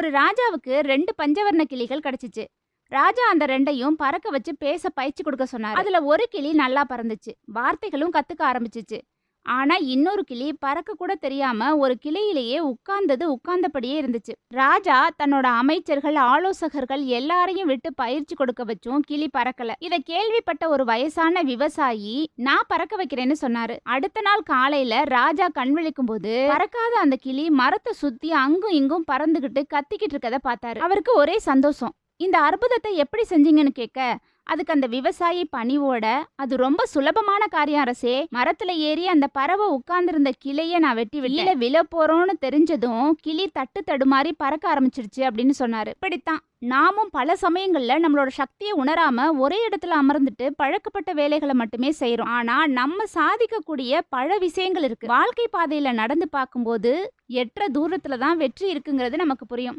ஒரு ராஜாவுக்கு ரெண்டு பஞ்சவர்ண கிளிகள் கிடைச்சிச்சு. ராஜா அந்த ரெண்டையும் பறக்க வச்சு பேச பயிற்சி கொடுக்க சொன்னார். அதுல ஒரு கிளி நல்லா பறந்துச்சு. வார்த்தைகளும் கத்துக்க ஆரம்பிச்சிச்சு. ஆனா இன்னொரு கிளி பறக்க கூட தெரியாம ஒரு கிளையிலேயே உட்கார்ந்தது உட்கார்ந்தபடியே இருந்துச்சு. ராஜா தன்னோட அமைச்சர்கள் ஆலோசகர்கள் எல்லாரையும் விட்டு பயிற்சி கொடுக்க வச்சும் கிளி பறக்கல. இத கேள்விப்பட்ட ஒரு வயசான விவசாயி நான் பறக்க வைக்கிறேன்னு சொன்னாரு. அடுத்த நாள் காலையில ராஜா கண் விழிக்கும் போது பறக்காத அந்த கிளி மரத்தை சுத்தி அங்கும் இங்கும் பறந்துகிட்டு கத்திக்கிட்டு இருக்கதை பார்த்தாரு. அவருக்கு ஒரே சந்தோஷம். இந்த அற்புதத்தை எப்படி செஞ்சீங்கன்னு கேட்க அதுக்கு அந்த விவசாயி பணிவோட அது ரொம்ப சுலபமான காரியம் அரசே. மரத்துல ஏறி அந்த பறவை உட்கார்ந்திருந்த கிளைய நான் வெட்டி வெளியில விழ போறோம்னு தெரிஞ்சதும் கிளி தட்டு தடுமாறி பறக்க ஆரம்பிச்சிருச்சு அப்படின்னு சொன்னாரு. இப்படித்தான். நாமும் பல சமயங்கள்ல நம்மளோட சக்தியை உணராம ஒரே இடத்துல அமர்ந்துட்டு பழக்கப்பட்ட வேலைகளை மட்டுமே செய்யறோம் ஆனா நம்ம சாதிக்கக்கூடிய பல விஷயங்கள் இருக்கு. வாழ்க்கை பாதையில நடந்து பார்க்கும்போது எற்ற தூரத்துல தான் வெற்றி இருக்குங்கிறது நமக்கு புரியும்.